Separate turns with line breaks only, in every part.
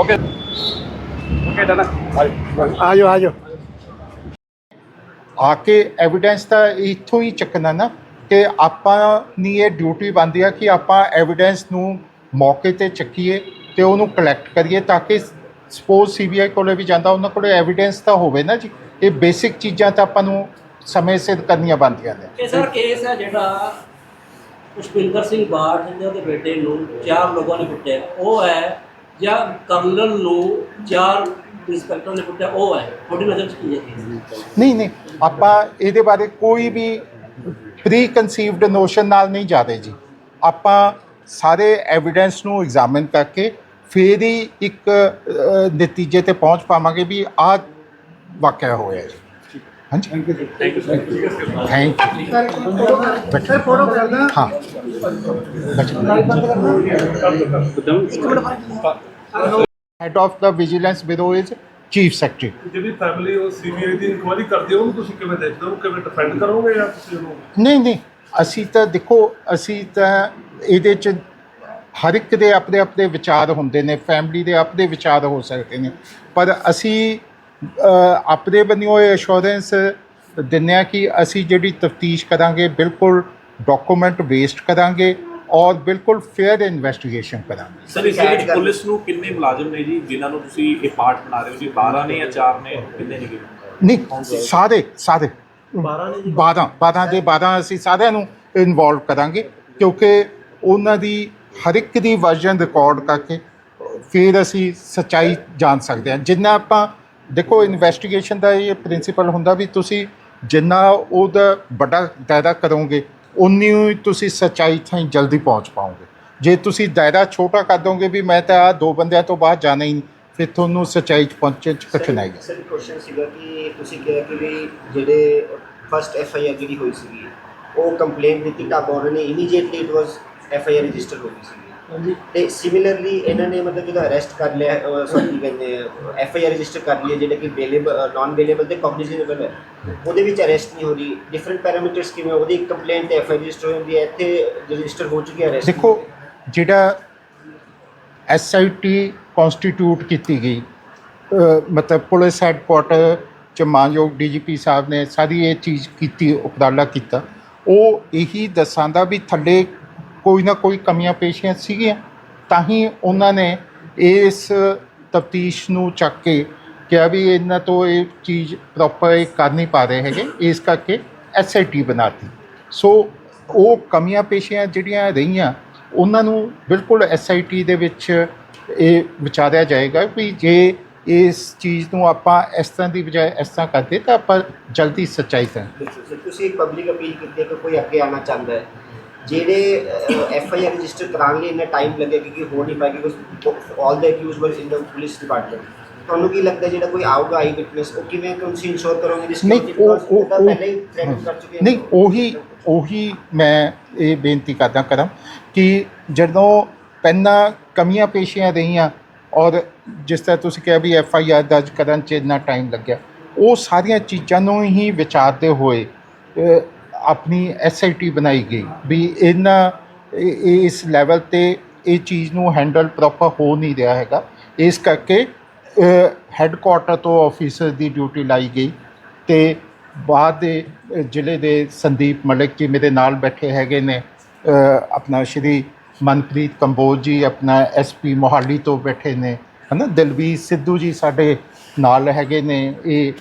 Okay okay done
ఆయో ఆయో
ਆ ਕੇ ਐਵੀਡੈਂਸ ਤਾਂ ਇੱਥੋਂ ਹੀ ਚੱਕਣਾ ਨਾ ਕਿ ਆਪਾਂ ਦੀ ਇਹ ਡਿਊਟੀ ਬਣਦੀ ਆ ਕਿ ਆਪਾਂ ਐਵੀਡੈਂਸ ਨੂੰ ਮੌਕੇ ਤੇ ਚੱਕੀਏ ਤੇ ਉਹਨੂੰ ਕਲੈਕਟ ਕਰੀਏ ਤਾਂ ਕਿ ਸਪੋਜ਼ ਸੀਬੀਆਈ ਕੋਲੇ ਵੀ ਜਾਂਦਾ ਉਹਨਾਂ ਕੋਲੇ ਐਵੀਡੈਂਸ ਤਾਂ ਹੋਵੇ ਨਾ ਜੀ। ਇਹ ਬੇਸਿਕ ਚੀਜ਼ਾਂ ਤਾਂ ਆਪਾਂ ਨੂੰ ਸਮੇਂ ਸਿਰ ਕਰਨੀਆਂ ਬਣਦੀਆਂ ਨੇ।
ਇਹ ਸਰ ਕੇਸ ਹੈ ਜਿਹੜਾ ਪੁਸ਼ਪਿੰਦਰ ਸਿੰਘ ਬਾਠ ਜਿਹਦੇ ਉਹਦੇ ਬੇਟੇ ਨੂੰ ਚਾਰ ਲੋਕਾਂ ਨੇ ਕੁੱਟਿਆ। ਉਹ ਹੈ ਜਾਂ ਕਰਨਲ ਨੂੰ ਚਾਰ ਇੰਸਪੈਕਟਰ ਨੇ ਕੁੱਟਿਆ ਉਹ ਹੈ। ਤੁਹਾਡੀ ਨਜ਼ਰ 'ਚ ਕੀ ਹੈ?
ਨਹੀਂ ਨਹੀਂ। ਆਪਾਂ ਇਹਦੇ ਬਾਰੇ ਕੋਈ ਵੀ ਪ੍ਰੀ ਕਨਸੀਵਡ ਨੋਸ਼ਨ ਨਾਲ ਨਹੀਂ ਜਾਦੇ ਜੀ। ਆਪਾਂ ਸਾਰੇ ਐਵੀਡੈਂਸ ਨੂੰ ਐਗਜ਼ਾਮਿਨ ਕਰਕੇ ਫਿਰ ਹੀ ਇੱਕ ਨਤੀਜੇ ਤੇ ਪਹੁੰਚ ਪਾਵਾਂਗੇ ਵੀ ਆਹ ਵਾਕਿਆ ਹੋਇਆ ਜੀ। ਹਾਂਜੀ? Thank you thank you
sir photo ਕਰਦਾ
ਹਾਂ। Head of the vigilance bureau is chief secretary.
ਜਿਹੜੀ ਫੈਮਿਲੀ ਉਹ ਸੀਬੀਆਈ ਦੀ ਇਨਕੁਆਇਰੀ ਕਰਦੀ ਹੈ ਉਹਨੂੰ ਤੁਸੀਂ ਕਿਵੇਂ ਦੇਖਦੇ ਹੋ? ਕਿਵੇਂ ਡਿਫੈਂਡ ਕਰੋਗੇ ਜਾਂ ਤੁਸੀਂ ਉਹਨੂੰ
ਨਹੀਂ ਨਹੀਂ। ਅਸੀਂ ਤਾਂ ਦੇਖੋ ਅਸੀਂ ਤਾਂ ਇਹਦੇ ਚ ਹਰ ਇੱਕ ਦੇ ਆਪਣੇ ਆਪਣੇ ਵਿਚਾਰ ਹੁੰਦੇ ਨੇ ਫੈਮਿਲੀ ਦੇ ਆਪਣੇ ਵਿਚਾਰ ਹੋ ਸਕਦੇ ਨੇ। ਪਰ ਅਸੀਂ ਆਪਣੇ ਬੰਨਿਓ ਇਹ ਅਸ਼ੋਰੈਂਸ ਦਿੰਦੇ ਹਾਂ ਕਿ ਅਸੀਂ ਜਿਹੜੀ ਤਫਤੀਸ਼ ਕਰਾਂਗੇ ਬਿਲਕੁਲ ਡਾਕੂਮੈਂਟ ਵੇਸਟ ਕਰਾਂਗੇ। ਔਰ ਬਿਲਕੁਲ ਫੇਅਰ ਇਨਵੈਸਟੀਗੇਸ਼ਨ ਕਰਾਂਗੇ।
ਸਰ ਇਸ ਵਿੱਚ ਪੁਲਿਸ ਨੂੰ ਕਿੰਨੇ ਮੁਲਾਜ਼ਮ ਨੇ ਜੀ ਜਿਨ੍ਹਾਂ ਨੂੰ ਤੁਸੀਂ ਇਹ ਪਾਰਟ ਬਣਾ ਰਹੇ ਹੋ? ਜੀ 12 ਨੇ ਜਾਂ 4 ਨੇ ਕਿੰਨੇ ਨੇ ਜੀ?
ਨਹੀਂ ਸਾਰੇ ਸਾਰੇ। 12 ਨੇ 12 12 ਦੇ 12 ਅਸੀਂ ਸਾਰਿਆਂ ਨੂੰ ਇਨਵੋਲਵ ਕਰਾਂਗੇ ਕਿਉਂਕਿ ਉਹਨਾਂ ਦੀ ਹਰ ਇੱਕ ਦੀ ਵਰਜਨ ਰਿਕਾਰਡ ਕਰਕੇ ਫਿਰ ਅਸੀਂ ਸੱਚਾਈ ਜਾਣ ਸਕਦੇ ਹਾਂ। ਜਿੰਨਾ ਆਪਾਂ ਦੇਖੋ ਇਨਵੈਸਟੀਗੇਸ਼ਨ ਦਾ ਇਹ ਪ੍ਰਿੰਸੀਪਲ ਹੁੰਦਾ ਵੀ ਤੁਸੀਂ ਜਿੰਨਾ ਉਹਦਾ ਵੱਡਾ ਦਾਇਰਾ ਕਰੋਗੇ ਉਨੀ ਹੀ ਤੁਸੀਂ ਸੱਚਾਈ ਥਾਈ ਜਲਦੀ ਪਹੁੰਚ ਪਾਓਗੇ। ਜੇ ਤੁਸੀਂ ਦਾਇਰਾ ਛੋਟਾ ਕਰ ਦੋਗੇ ਵੀ ਮੈਂ ਤਾਂ ਆ ਦੋ ਬੰਦਿਆਂ ਤੋਂ ਬਾਅਦ ਜਾਣਾ ਹੀ ਨਹੀਂ ਫਿਰ ਤੁਹਾਨੂੰ ਸੱਚਾਈ 'ਚ ਪਹੁੰਚਣ 'ਚ ਕਠਿਨਾਈ ਹੈ
ਸਰ ਕੁਐਸਚਨ ਸੀਗਾ ਕਿ ਤੁਸੀਂ ਕਿਹਾ ਕਿ ਵੀ ਜਿਹੜੇ ਫਸਟ ਐਫ ਆਈ ਆਰ ਜਿਹੜੀ ਹੋਈ ਸੀਗੀ ਉਹ ਕੰਪਲੇਂਟ ਦਿੱਤੀ ਤਾਂ ਉਹਨਾਂ ਨੇ immediately it was F I R register ਹੋ ਗਈ ਸੀਗੀ। ਤੇ ਸਿਮਿਲਰਲੀ ਇਹਨਾਂ ਨੇ ਮਤਲਬ ਜਦੋਂ ਅਰੈਸਟ ਕਰ ਲਿਆ ਸੌਰੀ ਕੀ ਕਹਿੰਦੇ ਐਫ ਆਈ ਆਰ ਰਜਿਸਟਰ ਕਰ ਲਈ ਜਿਹੜੇ ਕਿ ਬੇਲੇਬਲ ਨਾਨ ਬੇਲੇਬਲ ਤੇ ਕੌਗਨੀਜ਼ੇਬਲ ਹੈ ਉਹਦੇ ਵਿੱਚ ਅਰੈਸਟ ਨਹੀਂ ਹੋ ਰਹੀ। ਡਿਫਰੈਂਟ ਪੈਰਾਮੀਟਰਸ ਕਿਵੇਂ ਉਹਦੀ ਕੰਪਲੇਂਟ ਤੇ ਐਫ ਆਈ ਰਜਿਸਟਰ ਹੋ ਜਾਂਦੀ ਹੈ ਇੱਥੇ ਰਜਿਸਟਰ ਹੋ ਚੁੱਕੀ ਹੈ ਅਰੈਸਟ
ਦੇਖੋ ਜਿਹੜਾ ਐਸਆਈਟੀ ਕਨਸਟੀਟਿਊਟ ਕੀਤੀ ਗਈ ਮਤਲਬ ਪੁਲਿਸ ਹੈੱਡਕੁਆਟਰ ਚ ਮਾਨਯੋਗ ਡੀਜੀਪੀ ਸਾਹਿਬ ਨੇ ਸਾਰੀ ਇਹ ਚੀਜ਼ ਕੀਤੀ ਉਪਰਾਲਾ ਕੀਤਾ ਉਹ ਇਹੀ ਦੱਸਾਂਦਾ ਵੀ ਥੱਲੇ ਕੋਈ ਨਾ ਕੋਈ ਕਮੀਆਂ ਪੇਸ਼ੀਆਂ ਸੀਗੀਆਂ, ਤਾਂ ਹੀ ਉਹਨਾਂ ਨੇ ਇਸ ਤਫਤੀਸ਼ ਨੂੰ ਚੱਕ ਕੇ ਕਿਹਾ ਵੀ ਇਹਨਾਂ ਤੋਂ ਇਹ ਚੀਜ਼ ਪ੍ਰੋਪਰ ਕਰ ਨਹੀਂ ਪਾ ਰਹੇ ਹੈਗੇ, ਇਸ ਕਰਕੇ ਐਸਆਈਟੀ ਬਣਾਤੀ ਸੋ ਉਹ ਕਮੀਆਂ ਪੇਸ਼ੀਆਂ ਜਿਹੜੀਆਂ ਰਹੀਆਂ, ਉਹਨਾਂ ਨੂੰ ਬਿਲਕੁਲ ਐਸਆਈਟੀ ਦੇ ਵਿੱਚ ਇਹ ਵਿਚਾਰਿਆ ਜਾਏਗਾ ਵੀ ਜੇ ਇਸ ਚੀਜ਼ ਨੂੰ ਆਪਾਂ ਇਸ ਤਰ੍ਹਾਂ ਦੀ ਬਜਾਏ ਇਸ ਤਰ੍ਹਾਂ ਕਰਦੇ ਤਾਂ ਆਪਾਂ ਜਲਦੀ ਸੱਚਾਈ ਤੇ
ਤੁਸੀਂ ਇੱਕ ਪਬਲਿਕ ਅਪੀਲ ਕੀਤੀ ਹੈ ਕਿ ਕੋਈ ਅੱਗੇ ਆਉਣਾ ਚਾਹੁੰਦਾ ਹੈ? ਜਿਹੜੇ ਐਫ ਆਈ ਆਰ ਰਜਿਸਟਰ ਕਰਾਉਣ ਲਈ ਇੰਨਾ ਟਾਈਮ ਲੱਗੇਗਾ ਕਿ ਹੋ ਨਹੀਂ ਪਾਏਗਾ ਬਿਕੋਜ਼ ਆਲ ਦ ਅਕਿਊਜ਼ ਵਰ ਇਨ ਦ ਪੁਲਿਸ ਡਿਪਾਰਟਮੈਂਟ ਤੁਹਾਨੂੰ ਕੀ ਲੱਗਦਾ ਜਿਹੜਾ ਕੋਈ ਆਊਗਾ ਆਈ ਵਿਟਨੈਸ ਉਹ ਕਿਵੇਂ ਤੁਸੀਂ ਇਨਸ਼ੋਰ ਕਰੋਗੇ ਜਿਸ
ਨਹੀਂ ਉਹ ਉਹ ਉਹ-
ਪਹਿਲੇ ਹੀ ਥ੍ਰੈਟ ਕਰ ਚੁੱਕੇ
ਨਹੀਂ ਉਹੀ ਉਹੀ ਮੈਂ ਇਹ ਬੇਨਤੀ ਕਰਦਾ ਕਰਾਂ ਕਿ ਜਦੋਂ ਪਹਿਲਾਂ ਕਮੀਆਂ ਪੇਸ਼ੀਆਂ ਰਹੀਆਂ ਔਰ ਜਿਸ ਤਰ੍ਹਾਂ ਤੁਸੀਂ ਕਿਹਾ ਵੀ ਐਫ ਆਈ ਆਰ ਦਰਜ ਕਰਨ 'ਚ ਇੰਨਾ ਟਾਈਮ ਲੱਗਿਆ ਉਹ ਸਾਰੀਆਂ ਚੀਜ਼ਾਂ ਨੂੰ ਹੀ ਵਿਚਾਰਦੇ ਹੋਏ ਆਪਣੀ ਐਸ ਆਈ ਟੀ ਬਣਾਈ ਗਈ ਵੀ ਇਹਨਾਂ ਇਸ ਲੈਵਲ ਤੇ ਇਹ ਚੀਜ਼ ਨੂੰ ਹੈਂਡਲ ਪ੍ਰੋਪਰ ਹੋ ਨਹੀਂ ਰਿਹਾ ਹੈਗਾ। ਇਸ ਕਰਕੇ ਹੈੱਡਕੁਆਟਰ ਤੋਂ ਆਫੀਸਰ ਦੀ ਡਿਊਟੀ ਲਾਈ ਗਈ ਤੇ ਬਾਅਦ ਦੇ ਜ਼ਿਲ੍ਹੇ ਦੇ ਸੰਦੀਪ ਮਲਿਕ ਜੀ ਮੇਰੇ ਨਾਲ ਬੈਠੇ ਹੈਗੇ ਨੇ ਆਪਣਾ ਸ਼੍ਰੀ ਮਨਪ੍ਰੀਤ ਕੰਬੋਜ ਜੀ, ਆਪਣਾ ਐਸਪੀ ਮੋਹਾਲੀ ਤੋਂ ਬੈਠੇ ਨੇ, ਹਨਾ? ਦਿਲਵੀਰ ਸਿੱਧੂ ਜੀ ਸਾਡੇ ਨਾਲ ਹੈਗੇ ਨੇ, ਇਹ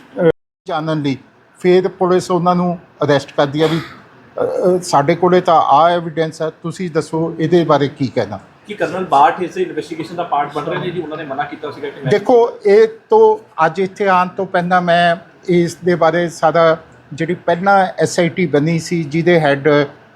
ਜਾਣਨ ਲਈ। ਫਿਰ ਪੁਲਿਸ ਉਹਨਾਂ ਨੂੰ ਅਰੈਸਟ ਕਰਦੀ ਆ ਵੀ ਅ, ਅ, ਸਾਡੇ ਕੋਲੇ ਤਾਂ ਆ ਐਵੀਡੈਂਸ ਹੈ ਤੁਸੀਂ ਦੱਸੋ ਇਹਦੇ ਬਾਰੇ ਕੀ ਕਹਿਣਾ?
ਕੀ ਕਰਨਲ ਬਾਠ ਇਸ ਇਨਵੈਸਟੀਗੇਸ਼ਨ ਦਾ ਪਾਰਟ ਬਣ ਰਹੇ ਨੇ ਜੀ? ਉਹਨਾਂ ਨੇ ਮਨਾ ਕੀਤਾ ਸੀਗਾ ਕਿ ਮੈਂ
ਦੇਖੋ ਇਹ ਤੋਂ ਅੱਜ ਇੱਥੇ ਆਉਣ ਤੋਂ ਪਹਿਲਾਂ ਮੈਂ ਇਸ ਦੇ ਬਾਰੇ ਸਾਰਾ ਜਿਹੜੀ ਪਹਿਲਾਂ ਐਸਆਈਟੀ ਬਣੀ ਸੀ ਜਿਹਦੇ ਹੈੱਡ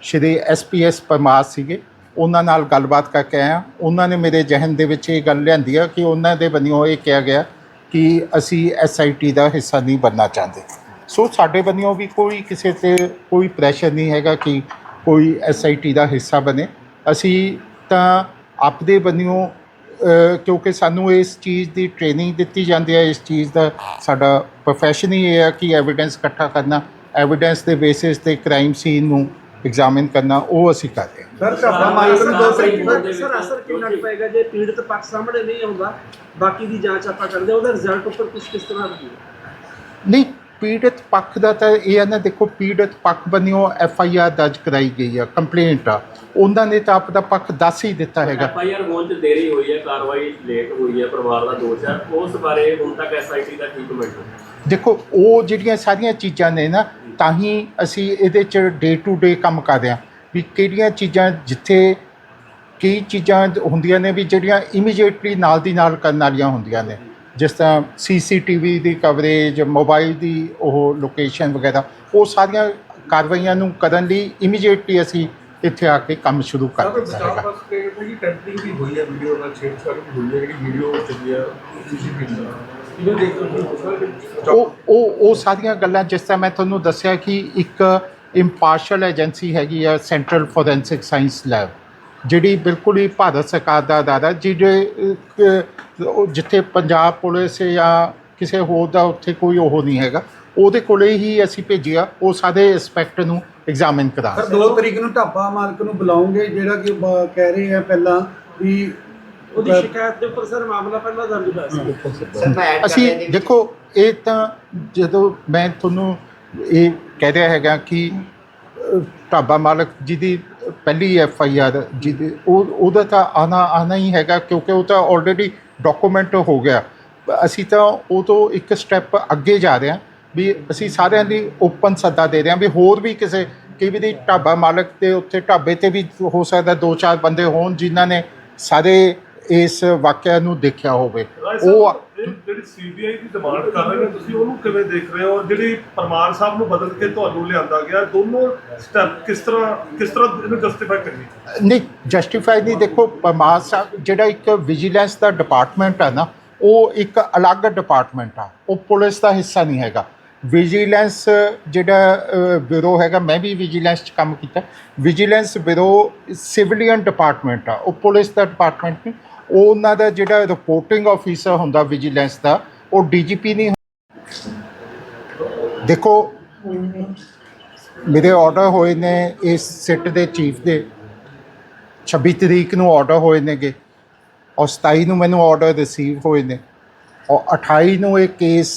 ਸ਼੍ਰੀ ਐਸਪੀਐਸ ਪਰਮਾਰ ਸੀਗੇ ਉਹਨਾਂ ਨਾਲ ਗੱਲਬਾਤ ਕਰਕੇ ਆਇਆ ਉਹਨਾਂ ਨੇ ਮੇਰੇ ਜ਼ਿਹਨ ਦੇ ਵਿੱਚ ਇਹ ਗੱਲ ਲਿਆਂਦੀ ਆ ਕਿ ਉਹਨਾਂ ਦੇ ਬੰਨਿਓ ਇਹ ਕਿਹਾ ਗਿਆ ਕਿ ਅਸੀਂ ਐਸਆਈਟੀ ਦਾ ਹਿੱਸਾ ਨਹੀਂ ਬਣਨਾ ਚਾਹੁੰਦੇ। ਸੋ ਸਾਡੇ ਬੰਨਿਓ ਵੀ ਕੋਈ ਕਿਸੇ ਤੇ ਕੋਈ ਪ੍ਰੈਸ਼ਰ ਨਹੀਂ ਹੈਗਾ ਕਿ ਕੋਈ ਐਸਆਈਟੀ ਦਾ ਹਿੱਸਾ ਬਣੇ। ਅਸੀਂ ਤਾਂ ਆਪਦੇ ਅ, ਕਿਉਂਕਿ ਸਾਨੂੰ ਇਸ ਚੀਜ਼ ਦੀ ਟ੍ਰੇਨਿੰਗ ਦਿੱਤੀ ਜਾਂਦੀ ਹੈ ਇਸ ਚੀਜ਼ ਦਾ ਸਾਡਾ ਪ੍ਰੋਫੈਸ਼ਨ ਹੀ ਇਹ ਹੈ ਕਿ ਐਵੀਡੈਂਸ ਇਕੱਠਾ ਕਰਨਾ ਐਵੀਡੈਂਸ ਦੇ ਬੇਸਿਸ ਤੇ ਕ੍ਰਾਈਮ ਸੀਨ ਨੂੰ ਐਗਜ਼ਾਮਿਨ ਕਰਨਾ ਉਹ ਅਸੀਂ ਕਰਦੇ ਹਾਂ।
ਸਰ ਦੋ
ਸਰ,
ਤਰੀਕ
ਸਰ ਅਸਰ ਕਿੰਨਾ ਕੁ ਪਏਗਾ ਜੇ ਪੀੜਤ ਪੱਖ ਸਾਹਮਣੇ ਨਹੀਂ ਆਉਂਦਾ ਬਾਕੀ ਦੀ ਜਾਂਚ ਆਪਾਂ ਕਰਦੇ ਉਹਦਾ ਰਿਜ਼ਲਟ ਉੱਪਰ ਕੁਝ ਕਿਸ ਤਰ੍ਹਾਂ ਰਹੂਗਾ
ਨਹੀਂ ਪੀੜਤ ਪੱਖ ਦਾ ਤਾਂ ਇਹ ਹੈ ਨਾ ਦੇਖੋ ਪੀੜਤ ਪੱਖ ਬੰਨਿਓ ਐਫ ਆਈ ਆਰ ਦਰਜ ਕਰਾਈ ਗਈ ਆ ਕੰਪਲੇਂਟ ਆ। ਉਹਨਾਂ ਨੇ ਤਾਂ ਆਪਦਾ ਪੱਖ ਦੱਸ ਹੀ ਦਿੱਤਾ ਹੈਗਾ।
ਐਫ ਆਈ ਆਰ ਹੋਣ 'ਚ ਦੇਰੀ ਹੋਈ ਹੈ ਕਾਰਵਾਈ ਲੇਟ ਹੋਈ ਹੈ ਪਰਿਵਾਰ ਦਾ ਦੋਸ਼ ਹੈ ਉਸ ਬਾਰੇ ਹੁਣ ਤੱਕ ਐਸ ਆਈ ਟੀ ਦਾ ਕੀ ਕਮੈਂਟ ਹੈ
ਦੇਖੋ ਉਹ ਜਿਹੜੀਆਂ ਸਾਰੀਆਂ ਚੀਜ਼ਾਂ ਨੇ ਨਾ ਤਾਂ ਹੀ ਅਸੀਂ ਇਹਦੇ ਚ ਡੇ ਟੂ ਡੇ ਕੰਮ ਕਰਦੇ ਹਾਂ। ਵੀ ਕਿਹੜੀਆਂ ਚੀਜ਼ਾਂ ਜਿੱਥੇ ਕਈ ਚੀਜ਼ਾਂ ਹੁੰਦੀਆਂ ਨੇ ਵੀ ਜਿਹੜੀਆਂ ਇਮੀਡੀਏਟਲੀ ਨਾਲ ਦੀ ਨਾਲ ਕਰਨ ਵਾਲੀਆਂ ਹੁੰਦੀਆਂ ਨੇ। ਜਿਸ ਤਰ੍ਹਾਂ ਸੀਸੀਟੀਵੀ ਦੀ ਕਵਰੇਜ ਮੋਬਾਈਲ ਦੀ ਉਹ ਲੋਕੇਸ਼ਨ ਵਗੈਰਾ ਉਹ ਸਾਰੀਆਂ ਕਾਰਵਾਈਆਂ ਨੂੰ ਕਰਨ ਲਈ ਇਮੀਡੀਏਟਲੀ ਅਸੀਂ ਇੱਥੇ ਆ ਕੇ ਕੰਮ ਸ਼ੁਰੂ ਕਰ ਦਿੱਤਾ ਹੈਗਾ।
ਕੋਈ ਟੈਂਪਰਿੰਗ ਵੀ ਹੋਈ ਹੈ ਵੀਡੀਓ ਨਾਲ ਛੇੜਛਾੜ ਵੀ ਹੋਈ ਹੈ ਜਿਹੜੀ ਵੀਡੀਓ ਚੱਲੀ ਹੈ ਸੀਸੀਟੀਵੀ ਸਰ
ਉਹ ਉਹ ਉਹ ਸਾਰੀਆਂ ਗੱਲਾਂ ਜਿਸ ਤਰ੍ਹਾਂ ਮੈਂ ਤੁਹਾਨੂੰ ਦੱਸਿਆ ਕਿ ਇੱਕ ਇੰਪਾਰਸ਼ਲ ਏਜੰਸੀ ਹੈਗੀ ਆ ਸੈਂਟਰਲ ਫੋਰੈਂਸਿਕ ਸਾਇੰਸ ਲੈਬ ਜਿਹੜੀ ਬਿਲਕੁਲ ਹੀ ਭਾਰਤ ਸਰਕਾਰ ਦਾ ਅਦਾਰਾ ਜਿਹੜੇ ਅਹ, ਉਹ ਜਿੱਥੇ ਪੰਜਾਬ ਪੁਲਿਸ ਜਾਂ ਕਿਸੇ ਹੋਰ ਦਾ ਉੱਥੇ ਕੋਈ ਉਹ ਨਹੀਂ ਹੈਗਾ ਉਹਦੇ ਕੋਲੇ ਹੀ ਅਸੀਂ ਭੇਜਿਆ ਉਹ ਸਾਰੇ ਐਸਪੈਕਟ ਨੂੰ ਐਗਜ਼ਾਮਿਨ ਕਰਾ
ਸਰ 2 ਤਰੀਕ ਨੂੰ ਢਾਬਾ ਮਾਲਕ ਨੂੰ ਬੁਲਾਉਂਗੇ ਜਿਹੜਾ ਕਿ ਬ- ਕਹਿ ਰਹੇ ਆ ਪਹਿਲਾਂ ਵੀ
ਉਹਦੀ ਸ਼ਿਕਾਇਤ ਦੇ ਉੱਪਰ ਸਰ ਮਾਮਲਾ ਪਹਿਲਾਂ ਦਰਜ ਹੋਇਆ ਸੀ।
ਅਸੀਂ ਦੇਖੋ ਇਹ ਤਾਂ ਜਦੋਂ ਮੈਂ ਤੁਹਾਨੂੰ ਇਹ ਕਹਿ ਰਿਹਾ ਹੈਗਾ ਕਿ ਢਾਬਾ ਮਾਲਕ ਜਿਹਦੀ ਪਹਿਲੀ ਐਫ ਆਈ ਆਰ ਜਿਹਦੀ ਉਹ ਉਹਦਾ ਤਾਂ ਆਣਾ ਆਣਾ ਹੀ ਹੈਗਾ ਕਿਉਂਕਿ ਉਹ ਤਾਂ ਆਲਰੇਡੀ ਡਾਕੂਮੈਂਟ ਹੋ ਗਿਆ। ਅਸੀਂ ਤਾਂ ਉਹ ਤੋਂ ਇੱਕ ਸਟੈਪ ਅੱਗੇ ਜਾ ਰਹੇ ਹਾਂ ਵੀ ਅਸੀਂ ਸਾਰਿਆਂ ਦੀ ਓਪਨ ਸੱਦਾ ਦੇ ਰਹੇ ਹਾਂ ਵੀ ਹੋਰ ਵੀ ਕਿਸੇ, ਕਈ ਵੀ ਢਾਬਾ ਮਾਲਕ ਤੇ ਉੱਥੇ ਢਾਬੇ ਤੇ ਵੀ ਹੋ ਸਕਦਾ ਦੋ ਚਾਰ ਬੰਦੇ ਹੋਣ ਜਿਨ੍ਹਾਂ ਨੇ ਸਾਰੇ ਇਸ ਵਾਕਿਆ ਨੂੰ ਦੇਖਿਆ ਹੋਵੇ।
ਉਹ ਜਿਹੜੀ ਸੀਬੀਆਈ ਦੀ ਡਿਮਾਂਡ ਕਰ ਰਹੇ ਨੇ ਤੁਸੀਂ ਉਹਨੂੰ ਕਿਵੇਂ ਦੇਖ ਰਹੇ ਹੋ? ਜਿਹੜੀ ਪਰਮਾਰ ਸਾਹਿਬ ਨੂੰ ਬਦਲ ਕੇ ਤੁਹਾਨੂੰ ਲਿਆਂਦਾ ਗਿਆ ਦੋਨੋਂ ਸਟੈਪ ਕਿਸ ਤਰ੍ਹਾਂ ਕਿਸ ਤਰ੍ਹਾਂ ਇਹਨੂੰ ਜਸਟੀਫਾਈ ਕਰਨੀ?
ਨਹੀਂ ਜਸਟੀਫਾਈ ਨਹੀਂ ਦੇਖੋ ਪਰਮਾਰ ਸਾਹਿਬ ਜਿਹੜਾ ਇੱਕ ਵਿਜੀਲੈਂਸ ਦਾ ਡਿਪਾਰਟਮੈਂਟ ਹੈ ਨਾ ਉਹ ਇੱਕ ਅਲੱਗ ਡਿਪਾਰਟਮੈਂਟ ਆ। ਉਹ ਪੁਲਿਸ ਦਾ ਹਿੱਸਾ ਨਹੀਂ ਹੈਗਾ। ਵਿਜੀਲੈਂਸ ਜਿਹੜਾ ਬਿਊਰੋ ਹੈਗਾ ਮੈਂ ਵੀ ਵਿਜੀਲੈਂਸ 'ਚ ਕੰਮ ਕੀਤਾ। ਵਿਜੀਲੈਂਸ ਬਿਊਰੋ ਸਿਵਲੀਅਨ ਡਿਪਾਰਟਮੈਂਟ ਆ। ਉਹ ਪੁਲਿਸ ਦਾ ਡਿਪਾਰਟਮੈਂਟ ਨਹੀਂ ਉਹ ਉਹਨਾਂ ਦਾ ਜਿਹੜਾ ਰਿਪੋਰਟਿੰਗ ਆਫੀਸਰ ਹੁੰਦਾ ਵਿਜੀਲੈਂਸ ਦਾ, ਉਹ ਡੀਜੀਪੀ ਨਹੀਂ ਦੇਖੋ, ਮੇਰੇ ਆਰਡਰ ਹੋਏ ਨੇ ਇਸ ਸਿੱਟ ਦੇ ਚੀਫ ਦੇ। 26 ਤਰੀਕ ਨੂੰ ਆਰਡਰ ਹੋਏ ਨੇਗੇ। ਔਰ 27 ਨੂੰ ਮੈਨੂੰ ਆਰਡਰ ਰਿਸੀਵ ਹੋਏ ਨੇ। ਔਰ 28 ਨੂੰ ਇਹ ਕੇਸ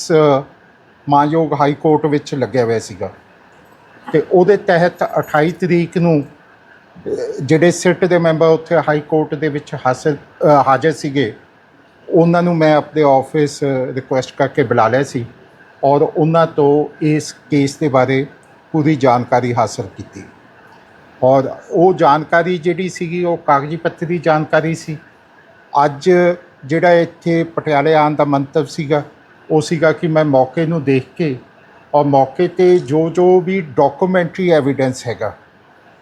ਮਾਨਯੋਗ ਹਾਈ ਕੋਰਟ ਵਿੱਚ ਲੱਗਿਆ ਹੋਇਆ ਸੀਗਾ। ਤੇ ਉਹਦੇ ਤਹਿਤ 28 ਤਰੀਕ ਨੂੰ ਜਿਹੜੇ ਸਿੱਟ ਦੇ ਮੈਂਬਰ ਉੱਥੇ ਹਾਈ ਕੋਰਟ ਦੇ ਵਿੱਚ ਹਾਸਲ ਹਾਜ਼ਰ ਸੀਗੇ, ਉਹਨਾਂ ਨੂੰ ਮੈਂ ਆਪਣੇ ਆਫਿਸ ਰਿਕੁਐਸਟ ਕਰਕੇ ਬੁਲਾ ਲਿਆ ਸੀ ਔਰ ਉਹਨਾਂ ਤੋਂ ਇਸ ਕੇਸ ਦੇ ਬਾਰੇ ਪੂਰੀ ਜਾਣਕਾਰੀ ਹਾਸਲ ਕੀਤੀ। ਔਰ ਉਹ ਜਾਣਕਾਰੀ ਜਿਹੜੀ ਸੀਗੀ, ਉਹ ਕਾਗਜ਼ੀ ਪੱਤਰ ਦੀ ਜਾਣਕਾਰੀ ਸੀ। ਅੱਜ ਜਿਹੜਾ ਇੱਥੇ ਪਟਿਆਲੇ ਆਉਣ ਦਾ ਮੰਤਵ ਸੀਗਾ, ਉਹ ਸੀਗਾ ਕਿ ਮੈਂ ਮੌਕੇ ਨੂੰ ਦੇਖ ਕੇ ਔਰ ਮੌਕੇ ਤੇ ਜੋ ਜੋ ਵੀ ਡਾਕੂਮੈਂਟਰੀ ਐਵੀਡੈਂਸ ਹੈਗਾ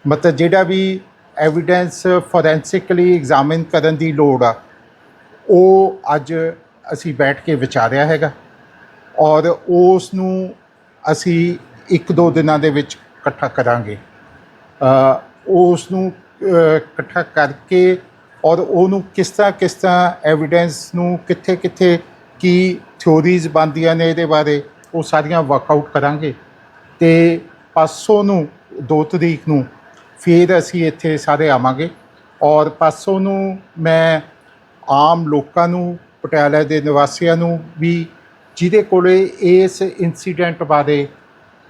ਮਤਲਬ ਜਿਹੜਾ ਵੀ ਐਵੀਡੈਂਸ ਫੋਰੈਂਸਿਕਲੀ ਐਗਜ਼ਾਮਿਨ ਕਰਨ ਦੀ ਲੋੜ ਆ, ਉਹ ਅੱਜ ਅਸੀਂ ਬੈਠ ਕੇ ਵਿਚਾਰਿਆ ਹੈਗਾ ਔਰ ਉਸ ਨੂੰ ਅਸੀਂ ਇੱਕ ਦੋ ਦਿਨਾਂ ਦੇ ਵਿੱਚ ਇਕੱਠਾ ਕਰਾਂਗੇ। ਉਸ ਨੂੰ ਇਕੱਠਾ ਕਰਕੇ ਔਰ ਉਹਨੂੰ ਕਿਸ ਤਰ੍ਹਾਂ ਕਿਸ ਤਰ੍ਹਾਂ ਐਵੀਡੈਂਸ ਨੂੰ ਕਿੱਥੇ ਕਿੱਥੇ, ਕੀ ਥਿਉਰੀਜ਼ ਬਣਦੀਆਂ ਨੇ ਇਹਦੇ ਬਾਰੇ ਉਹ ਸਾਰੀਆਂ ਵਰਕਆਊਟ ਕਰਾਂਗੇ ਤੇ ਪਾਸੋਂ ਨੂੰ 2 ਤਰੀਕ ਨੂੰ ਫਿਰ ਅਸੀਂ ਇੱਥੇ ਸਾਰੇ ਆਵਾਂਗੇ ਔਰ ਪਾਸੋਂ ਨੂੰ ਮੈਂ ਆਮ ਲੋਕਾਂ ਨੂੰ, ਪਟਿਆਲਾ ਦੇ ਨਿਵਾਸੀਆਂ ਨੂੰ ਵੀ, ਜਿਹਦੇ ਕੋਲੇ ਇਸ ਇਨਸੀਡੈਂਟ ਬਾਰੇ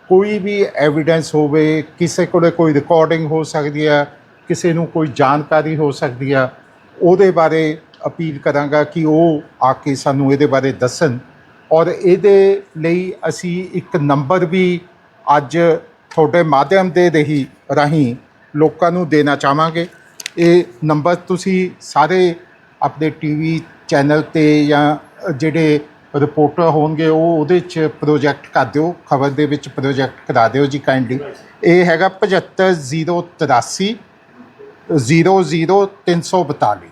ਕੋਈ ਵੀ ਐਵੀਡੈਂਸ ਹੋਵੇ, ਕਿਸੇ ਕੋਲੇ ਕੋਈ ਰਿਕਾਰਡਿੰਗ ਹੋ ਸਕਦੀ ਹੈ, ਕਿਸੇ ਨੂੰ ਕੋਈ ਜਾਣਕਾਰੀ ਹੋ ਸਕਦੀ ਆ ਉਹਦੇ ਬਾਰੇ ਅਪੀਲ ਕਰਾਂਗਾ ਕਿ ਉਹ ਆ ਕੇ ਸਾਨੂੰ ਇਹਦੇ ਬਾਰੇ ਦੱਸਣ। ਔਰ ਇਹਦੇ ਲਈ ਅਸੀਂ ਇੱਕ ਨੰਬਰ ਵੀ ਅੱਜ ਤੁਹਾਡੇ ਮਾਧਿਅਮ ਦੇ ਰਹੀ ਰਾਹੀਂ ਲੋਕਾਂ ਨੂੰ ਦੇਣਾ ਚਾਹਾਂਗੇ। ਇਹ ਨੰਬਰ ਤੁਸੀਂ ਸਾਰੇ ਆਪਣੇ ਟੀਵੀ ਚੈਨਲ ਤੇ ਜਾਂ ਜਿਹੜੇ ਰਿਪੋਰਟਰ ਹੋਣਗੇ, ਉਹ ਉਹਦੇ 'ਚ ਪ੍ਰੋਜੈਕਟ ਕਰ ਦਿਓ। ਖਬਰ ਦੇ ਵਿੱਚ ਪ੍ਰੋਜੈਕਟ ਕਰਾ ਦਿਓ ਜੀ ਕਾਈਂਡਲੀ ਇਹ ਹੈਗਾ 75083 00342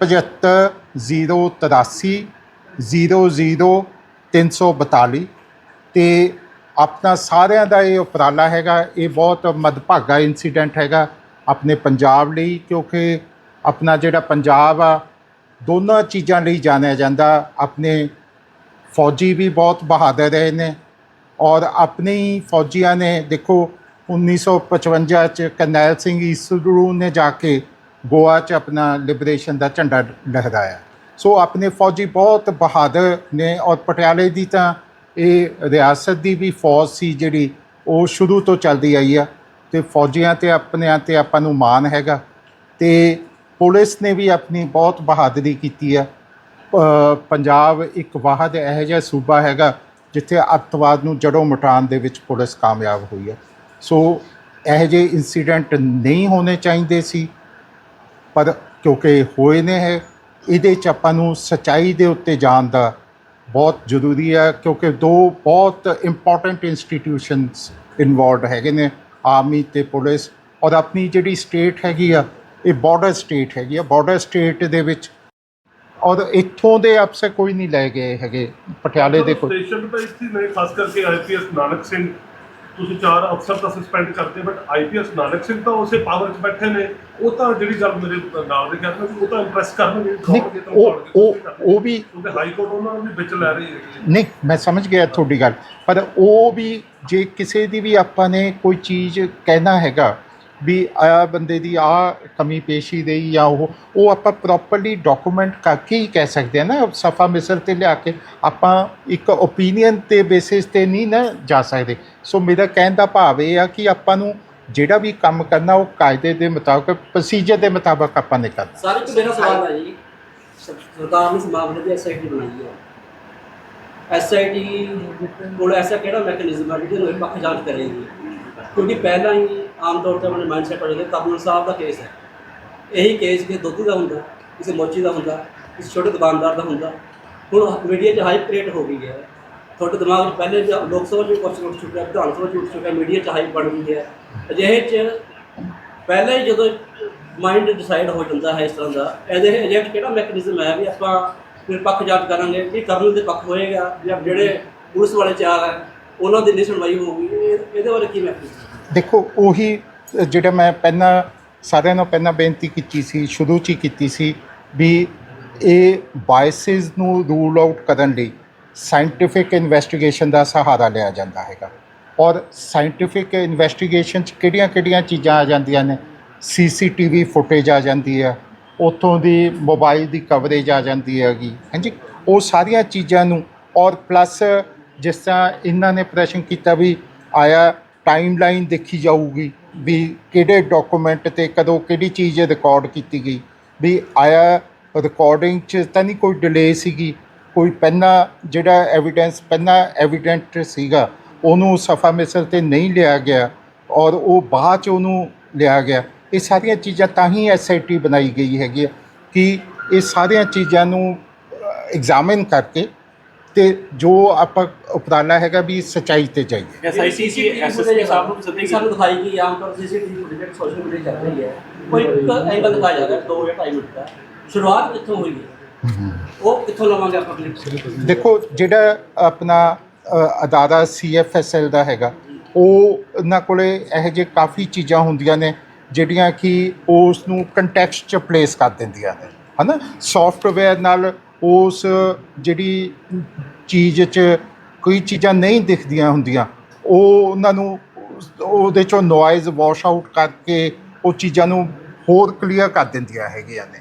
75083 00342 ਤੇ ਆਪਣਾ ਸਾਰਿਆਂ ਦਾ ਇਹ ਉਪਰਾਲਾ ਹੈਗਾ, ਇਹ ਬਹੁਤ ਮਦਭਾਗਾ ਇਨਸੀਡੈਂਟ ਹੈਗਾ ਆਪਣੇ ਪੰਜਾਬ ਲਈ, ਕਿਉਂਕਿ ਆਪਣਾ ਜਿਹੜਾ ਪੰਜਾਬ ਆ, ਦੋਨਾਂ ਚੀਜ਼ਾਂ ਲਈ ਜਾਣਿਆ ਜਾਂਦਾ। ਆਪਣੇ ਫੌਜੀ ਵੀ ਬਹੁਤ ਬਹਾਦਰ ਰਹੇ ਨੇ ਔਰ ਆਪਣੇ ਫੌਜੀਆਂ ਨੇ ਦੇਖੋ 1955 ਚ ਕਰਨੈਲ ਸਿੰਘ ਈਸਰੂ ਨੇ ਜਾ ਕੇ ਗੋਆ ਚ ਆਪਣਾ ਲਿਬਰੇਸ਼ਨ ਦਾ ਝੰਡਾ ਲਹਿਰਾਇਆ। ਸੋ ਆਪਣੇ ਫੌਜੀ ਬਹੁਤ ਬਹਾਦਰ ਨੇ ਔਰ ਪਟਿਆਲੇ ਦੀ ਤਾਂ ਇਹ ਰਿਆਸਤ ਦੀ ਵੀ ਫੌਜ ਸੀ ਜਿਹੜੀ ਉਹ ਸ਼ੁਰੂ ਤੋਂ ਚੱਲਦੀ ਆਈ ਆ ਤੇ ਫੌਜੀਆਂ ਤੇ ਆਪਣਿਆਂ ਤੇ ਆਪਾਂ ਨੂੰ ਮਾਣ ਹੈਗਾ ਤੇ ਪੁਲਿਸ ਨੇ ਵੀ ਆਪਣੀ ਬਹੁਤ ਬਹਾਦਰੀ ਕੀਤੀ ਆ। ਪੰਜਾਬ ਇੱਕ ਵਾਹਦ ਇਹੋ ਜਿਹਾ ਸੂਬਾ ਹੈਗਾ ਜਿੱਥੇ ਅੱਤਵਾਦ ਨੂੰ ਜੜੋਂ ਮਟਾਉਣ ਦੇ ਵਿੱਚ ਪੁਲਿਸ ਕਾਮਯਾਬ ਹੋਈ ਹੈ ਸੋ ਇਹੋ ਜਿਹੇ ਇਨਸੀਡੈਂਟ ਨਹੀਂ ਹੋਣੇ ਚਾਹੀਦੇ ਸੀ, ਪਰ ਕਿਉਂਕਿ ਹੋਏ ਨੇ ਹੈ ਇਹਦੇ ਚ ਆਪਾਂ ਨੂੰ ਸਚਾਈ ਦੇ ਉੱਤੇ ਜਾਣ ਦਾ ਬਹੁਤ ਜ਼ਰੂਰੀ ਹੈ ਕਿਉਂਕਿ ਦੋ ਬਹੁਤ ਇੰਪੋਰਟੈਂਟ ਇੰਸਟੀਟਿਊਸ਼ਨਸ ਇਨਵੋਲਡ ਹੈਗੇ ਨੇ ਆਰਮੀ ਤੇ ਪੁਲਿਸ ਔਰ ਆਪਣੀ ਜਿਹੜੀ ਸਟੇਟ ਹੈਗੀ ਆ ਇਹ ਬਾਰਡਰ ਸਟੇਟ ਹੈਗੀ ਆ ਬਾਰਡਰ ਸਟੇਟ ਦੇ ਵਿੱਚ ਔਰ ਇੱਥੋਂ ਦੇ ਅਫਸਰ ਕੋਈ ਨਹੀਂ ਲੈ ਗਏ ਹੈਗੇ ਪਟਿਆਲੇ ਦੇ ਕੋਈ
ਸਟੇਸ਼ਨ ਤੇ ਇੱਥੇ ਨੇ ਖਾਸ ਕਰਕੇ ਆਈਪੀਐਸ ਨਾਨਕ ਸਿੰਘ ਤੁਸੀਂ ਚਾਰ ਅਫਸਰ ਤਾਂ ਸਸਪੈਂਡ ਕਰਦੇ ਬਟ ਆਈਪੀਐਸ ਨਾਨਕ ਸਿੰਘ ਤਾਂ ਉਸੇ ਪਾਵਰ 'ਚ ਬੈਠੇ ਨੇ ਉਹ ਤਾਂ ਜਿਹੜੀ ਗੱਲ ਮੇਰੇ ਨਾਲ ਦੇ ਕਹਿੰਦੇ ਉਹ ਤਾਂ ਇੰਪ੍ਰੈਸ ਕਰਨਗੇ
ਉਹ ਉਹ। ਉਹ ਵੀ
ਕਿਉਂਕਿ ਹਾਈ ਕੋਰਟ ਉਹਨਾਂ ਨੂੰ ਵੀ ਵਿੱਚ ਲੈ ਰਹੀ ਹੈ
ਨਹੀਂ ਮੈਂ ਸਮਝ ਗਿਆ ਤੁਹਾਡੀ ਗੱਲ ਪਰ ਉਹ ਵੀ ਜੇ ਕਿਸੇ ਦੀ ਵੀ ਆਪਾਂ ਨੇ ਕੋਈ ਚੀਜ਼ ਕਹਿਣਾ ਹੈਗਾ ਵੀ ਆ ਬੰਦੇ ਦੀ ਆ ਕਮੀ ਪੇਸ਼ੀ ਰਹੀ ਜਾਂ ਉਹ ਉਹ ਆਪਾਂ ਪ੍ਰੋਪਰਲੀ ਡਾਕੂਮੈਂਟ ਕਰਕੇ ਹੀ ਕਹਿ ਸਕਦੇ ਆ ਨਾ, ਸਫਾ ਮਿਸਰ ਤੇ ਲਿਆ ਕੇ ਆਪਾਂ ਇੱਕ ਓਪੀਨੀਅਨ ਤੇ ਬੇਸਿਸ ਤੇ ਨਹੀਂ ਨਾ ਜਾ ਸਕਦੇ। ਸੋ ਮੇਰਾ ਕਹਿਣ ਦਾ ਭਾਵ ਇਹ ਆ ਕਿ ਆਪਾਂ ਨੂੰ ਜਿਹੜਾ ਵੀ ਕੰਮ ਕਰਨਾ, ਉਹ ਕਾਇਦੇ ਦੇ ਮੁਤਾਬਕ ਪ੍ਰੋਸੀਜਰ ਦੇ ਮੁਤਾਬਕ ਆਪਾਂ ਨੇ ਕਰਨਾ।
ਸਰ, ਇੱਕ ਮੇਰਾ ਸਵਾਲ ਹੈ ਜੀ। ਸਰਕਾਰ ਨੇ ਇਸ ਦੀ ਐਸਆਈਟੀ ਬਣਾਈ ਹੈ ਐਸਆਈਟੀ ਕੋਲ ਐਸਾ ਕਿਹੜਾ ਮੈਕੈਨਿਜ਼ਮ ਹੈ ਜਿਹਦੇ ਨਾਲ ਜਾਂਚ ਕਰੇਗੀ? ਕਿਉਂਕਿ ਪਹਿਲਾਂ ਹੀ ਆਮ ਤੌਰ ਤੇ ਆਪਣੇ ਮਾਈਂਡਸੈਟ ਹੋ ਜਾਂਦਾ ਕਰਨਲ ਸਾਹਿਬ ਦਾ ਕੇਸ ਹੈ। ਇਹੀ ਕੇਸ ਕਿਸੇ ਦੋਧੀ ਦਾ ਹੁੰਦਾ, ਕਿਸੇ ਮੋਚੀ ਦਾ ਹੁੰਦਾ, ਕਿਸੇ ਛੋਟੇ ਦੁਕਾਨਦਾਰ ਦਾ ਹੁੰਦਾ, ਹੁਣ ਮੀਡੀਆ 'ਚ ਹਾਈਪ ਕ੍ਰੀਏਟ ਹੋ ਗਈ ਹੈ। ਤੁਹਾਡੇ ਦਿਮਾਗ 'ਚ ਪਹਿਲੇ ਲੋਕ ਸਭਾ 'ਚ ਵੀ ਉੱਠ ਚੁੱਕਿਆ, ਵਿਧਾਨ ਸਭਾ 'ਚ ਉੱਠ ਚੁੱਕਿਆ ਮੀਡੀਆ 'ਚ ਹਾਈਪ ਬਣ ਗਈ ਹੈ। ਅਜਿਹੇ 'ਚ ਪਹਿਲਾਂ ਹੀ ਜਦੋਂ ਮਾਈਂਡ ਡਿਸਾਈਡ ਹੋ ਜਾਂਦਾ ਹੈ ਇਸ ਤਰ੍ਹਾਂ ਦਾ, ਇਹਦੇ ਏਜੰਟ ਕਿਹੜਾ ਮੈਕੈਨਿਜ਼ਮ ਹੈ ਵੀ ਆਪਾਂ ਨਿਰਪੱਖ ਜਾਂਚ ਕਰਾਂਗੇ ਕਿ ਕਰਨਲ ਦੇ ਪੱਖ ਹੋਏਗਾ ਜਾਂ ਜਿਹੜੇ ਪੁਲਿਸ ਵਾਲੇ ਚਾਰ ਹੈ, ਉਹਨਾਂ ਦੀ ਨਹੀਂ ਸੁਣਵਾਈ ਹੋਊਗੀ, ਇਹ- ਇਹਦੇ ਬਾਰੇ ਕੀ ਮੈਕੈਨਿਜ਼ਮ
ਦੇਖੋ, ਉਹੀ ਜਿਹੜਾ ਮੈਂ ਪਹਿਲਾਂ, ਸਾਰਿਆਂ ਨੂੰ ਪਹਿਲਾਂ ਬੇਨਤੀ ਕੀਤੀ ਸੀ, ਸ਼ੁਰੂ 'ਚ ਹੀ ਕੀਤੀ ਸੀ ਵੀ ਇਹ ਬਾਇਸਿਸ ਨੂੰ ਰੂਲ ਆਊਟ ਕਰਨ ਲਈ ਸਾਇੰਟੀਫਿਕ ਇਨਵੈਸਟੀਗੇਸ਼ਨ ਦਾ ਸਹਾਰਾ ਲਿਆ ਜਾਂਦਾ ਹੈਗਾ। ਔਰ ਸਾਇੰਟੀਫਿਕ ਇਨਵੈਸਟੀਗੇਸ਼ਨ 'ਚ ਕਿਹੜੀਆਂ-ਕਿਹੜੀਆਂ ਚੀਜ਼ਾਂ ਆ ਜਾਂਦੀਆਂ ਨੇ? ਸੀਸੀਟੀਵੀ ਫੁਟੇਜ ਆ ਜਾਂਦੀ ਹੈ ਉੱਥੋਂ ਦੀ ਮੋਬਾਈਲ ਦੀ ਕਵਰੇਜ ਆ ਜਾਂਦੀ ਹੈਗੀ, ਹਾਂਜੀ? ਉਹ ਸਾਰੀਆਂ ਚੀਜ਼ਾਂ ਨੂੰ, ਔਰ ਪਲੱਸ ਜਿਸ ਤਰ੍ਹਾਂ ਇਹਨਾਂ ਨੇ ਪ੍ਰਸ਼ਨ ਕੀਤਾ ਵੀ ਆਇਆ ਟਾਈਮਲਾਈਨ ਦੇਖੀ ਜਾਊਗੀ ਵੀ ਕਿਹੜੇ ਡਾਕੂਮੈਂਟ ਤੇ ਕਦੋਂ ਕਿਹੜੀ ਚੀਜ਼ ਰਿਕਾਰਡ ਕੀਤੀ ਗਈ, ਵੀ ਆਇਆ ਰਿਕਾਰਡਿੰਗ 'ਚ ਤਾਂ ਨਹੀਂ ਕੋਈ ਡਿਲੇ ਸੀਗੀ, ਕੋਈ ਪਹਿਲਾਂ ਜਿਹੜਾ ਐਵੀਡੈਂਸ ਪਹਿਲਾਂ ਐਵੀਡੈਂਟ ਸੀਗਾ, ਉਹਨੂੰ ਸਫਾ ਮਿਸਰ ਤੇ ਨਹੀਂ ਲਿਆ ਗਿਆ ਔਰ ਉਹ ਬਾਅਦ 'ਚ ਉਹਨੂੰ ਲਿਆ ਗਿਆ। ਇਹ ਸਾਰੀਆਂ ਚੀਜ਼ਾਂ ਤਾਂ ਹੀ ਐਸਆਈਟੀ ਬਣਾਈ ਗਈ ਹੈਗੀ ਆ ਕਿ ਇਹ ਸਾਰੀਆਂ ਚੀਜ਼ਾਂ ਨੂੰ ਐਗਜ਼ਾਮਿਨ ਕਰਕੇ ਤੇ ਜੋ ਆਪਾਂ ਉਪਰਾਲਾ ਹੈਗਾ ਵੀ ਸਚਾਈ ਤੇ ਜਾਈਏ।
ਐਸਆਈਟੀ ਸੀ ਐਸਐਸਪੀ ਸਾਹਿਬ ਨੂੰ ਸੱਦੇ
ਸਾਨੂੰ ਦਿਖਾਈ ਗਈ ਆਮ ਤੌਰ ਤੇ ਸੀਸੀਟੀਵੀ ਫੁਟੇਜ ਸੋਸ਼ਲ ਮੀਡੀਆ ਚੱਲ ਰਹੀ ਹੈ ਕੋਈ ਇੱਕ ਐਂਗਲ ਦਿਖਾਇਆ ਜਾ ਰਿਹਾ 2 ਜਾਂ 2.5 ਮਿੰਟ ਦਾ। ਸ਼ੁਰੂਆਤ ਕਿੱਥੋਂ ਹੋਈ ਹੈ? ਉਹ ਕਿੱਥੋਂ ਲਵਾਂਗੇ ਆਪਾਂ ਕਲਿੱਪ
ਦੇਖੋ ਜਿਹੜਾ ਆਪਣਾ ਅ, ਅਦਾਰਾ ਸੀਐਫਐਸਐਲ ਦਾ ਹੈਗਾ ਉਹ ਉਹਨਾਂ ਕੋਲੇ ਇਹੋ ਜਿਹੇ ਕਾਫੀ ਚੀਜ਼ਾਂ ਹੁੰਦੀਆਂ ਨੇ ਜਿਹੜੀਆਂ ਕਿ ਉਸ ਨੂੰ ਕੰਟੈਕਸਟ ਚ ਪਲੇਸ ਕਰ ਦਿੰਦੀਆਂ ਨੇ। ਹਨਾ? ਸੌਫਟਵੇਅਰ ਨਾਲ ਉਸ ਜਿਹੜੀ ਚੀਜ਼ 'ਚ ਕੋਈ ਚੀਜ਼ਾਂ ਨਹੀਂ ਦਿਖਦੀਆਂ ਹੁੰਦੀਆਂ ਉਹ ਉਹਨਾਂ ਨੂੰ ਉਹਦੇ ਚੋਂ ਨੋਇਜ਼ ਵਾਸ਼ ਆਊਟ ਕਰਕੇ ਉਹ ਚੀਜ਼ਾਂ ਨੂੰ ਹੋਰ ਕਲੀਅਰ ਕਰ ਦਿੰਦੀਆਂ ਹੈਗੀਆਂ ਨੇ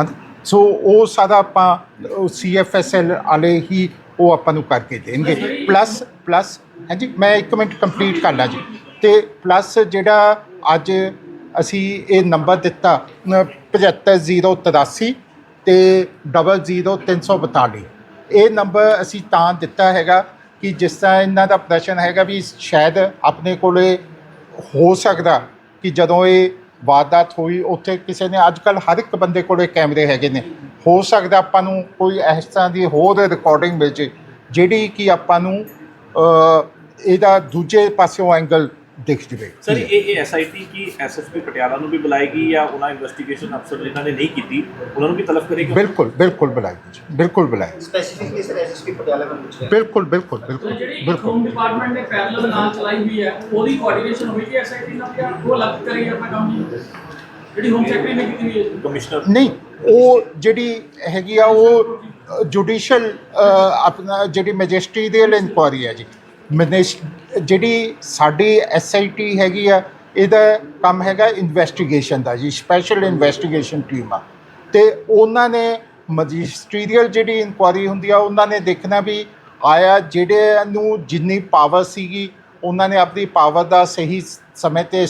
ਹਨ? ਸੋ ਉਹ ਸਾਰਾ ਆਪਾਂ ਸੀਐਫਐਸਐਲ ਵਾਲੇ ਹੀ ਉਹ ਆਪਾਂ ਨੂੰ ਕਰਕੇ ਦੇਣਗੇ। ਪਲੱਸ ਪਲੱਸ ਹਾਂਜੀ ਮੈਂ ਇੱਕ ਮਿੰਟ ਕੰਪਲੀਟ ਕਰ ਲਾਂ ਜੀ। ਤੇ ਪਲੱਸ ਜਿਹੜਾ ਅੱਜ ਅਸੀਂ ਇਹ ਨੰਬਰ ਦਿੱਤਾ ਅ, 75083 ਤੇ 00342 ਇਹ ਨੰਬਰ ਅਸੀਂ ਤਾਂ ਦਿੱਤਾ ਹੈਗਾ ਕਿ ਜਿਸ ਤਰ੍ਹਾਂ ਇਹਨਾਂ ਦਾ ਪ੍ਰਸ਼ਨ ਹੈਗਾ ਵੀ ਸ਼ਾਇਦ ਆਪਣੇ ਕੋਲੇ ਹੋ ਸਕਦਾ ਕਿ ਜਦੋਂ ਇਹ ਵਾਰਦਾਤ ਹੋਈ, ਉੱਥੇ ਕਿਸੇ ਨੇ ਅੱਜ ਕੱਲ ਹਰ ਇੱਕ ਬੰਦੇ ਕੋਲੇ ਕੈਮਰੇ ਹੈਗੇ ਨੇ। ਹੋ ਸਕਦਾ ਆਪਾਂ ਨੂੰ ਕੋਈ ਇਸ ਤਰ੍ਹਾਂ ਦੀ ਹੋਰ ਰਿਕਾਰਡਿੰਗ ਮਿਲ ਜੇ, ਜਿਹੜੀ ਕਿ ਆਪਾਂ ਨੂੰ ਇਹਦਾ ਦੂਜੇ ਪਾਸਿਓਂ ਐਂਗਲ ਦਿਖ ਜਵੇ
ਸਰ ਇਹ ਇਹ ਐਸਆਈਟੀ ਕੀ ਐਸਐਸਪੀ ਪਟਿਆਲਾ ਨੂੰ ਵੀ ਬੁਲਾਏਗੀ ਜਾਂ ਉਹਨਾਂ ਇਨਵੈਸਟੀਗੇਸ਼ਨ ਅਫਸਰ ਜਿਨ੍ਹਾਂ ਨੇ ਨਹੀਂ ਕੀਤੀ? ਉਹਨਾਂ ਨੂੰ ਵੀ ਤਲਬ ਕਰੇਗੀ?
ਬਿਲਕੁਲ ਬਿਲਕੁਲ ਬੁਲਾਏਗੀ ਜੀ ਬਿਲਕੁਲ ਬੁਲਾਏਗੀ।
ਸਪੈਸੀਫਿਕਲੀ ਸਰ ਐਸਐਸਪੀ ਪਟਿਆਲਾ ਵੱਲ ਪੁੱਛ ਰਿਹਾ
ਬਿਲਕੁਲ ਬਿਲਕੁਲ ਬਿਲਕੁਲ ਬਿਲਕੁਲ।
ਹੋਮ ਡਿਪਾਰਟਮੈਂਟ ਨੇ ਪੈਰਲਲ ਨਾਲ ਚਲਾਈ ਹੋਈ ਹੈ ਉਹਦੀ ਕੋਆਰਡੀਨੇਸ਼ਨ ਹੋਈ ਕਿ ਐਸਆਈਟੀ ਨਾਲ ਜਾਂ ਉਹ ਅਲੱਗ ਕਰੇਗੀ ਆਪਣਾ ਕੰਮ? ਜਿਹੜੀ ਹੋਮ ਸੈਕਟਰੀ ਨੇ ਕੀਤੀ ਹੋਈ ਹੈ
ਕਮਿਸ਼ਨਰ
ਨਹੀਂ ਉਹ ਜਿਹੜੀ ਹੈਗੀ ਆ ਉਹ ਜੁਡੀਸ਼ੀਅਲ ਆਪਣਾ ਜਿਹੜੀ ਮੈਜਿਸਟਰੀਅਲ ਇਨਕੁਆਰੀ ਹੈ ਜੀ। ਮੈਨਿਸ ਜਿਹੜੀ ਸਾਡੀ ਐਸਆਈਟੀ ਹੈਗੀ ਆ, ਇਹਦਾ ਕੰਮ ਹੈਗਾ ਇਨਵੈਸਟੀਗੇਸ਼ਨ ਦਾ ਜੀ ਸਪੈਸ਼ਲ ਇਨਵੈਸਟੀਗੇਸ਼ਨ ਟੀਮ ਆ। ਤੇ ਉਹਨਾਂ ਨੇ ਮੈਜਿਸਟਰੀਅਲ ਜਿਹੜੀ ਇਨਕੁਆਰੀ ਹੁੰਦੀ ਆ, ਉਹਨਾਂ ਨੇ ਦੇਖਣਾ ਵੀ ਆਇਆ ਜਿਹੜੇ ਨੂੰ ਜਿੰਨੀ ਪਾਵਰ ਸੀਗੀ, ਉਹਨਾਂ ਨੇ ਆਪਣੀ ਪਾਵਰ ਦਾ ਸਹੀ ਸਮੇਂ ਤੇ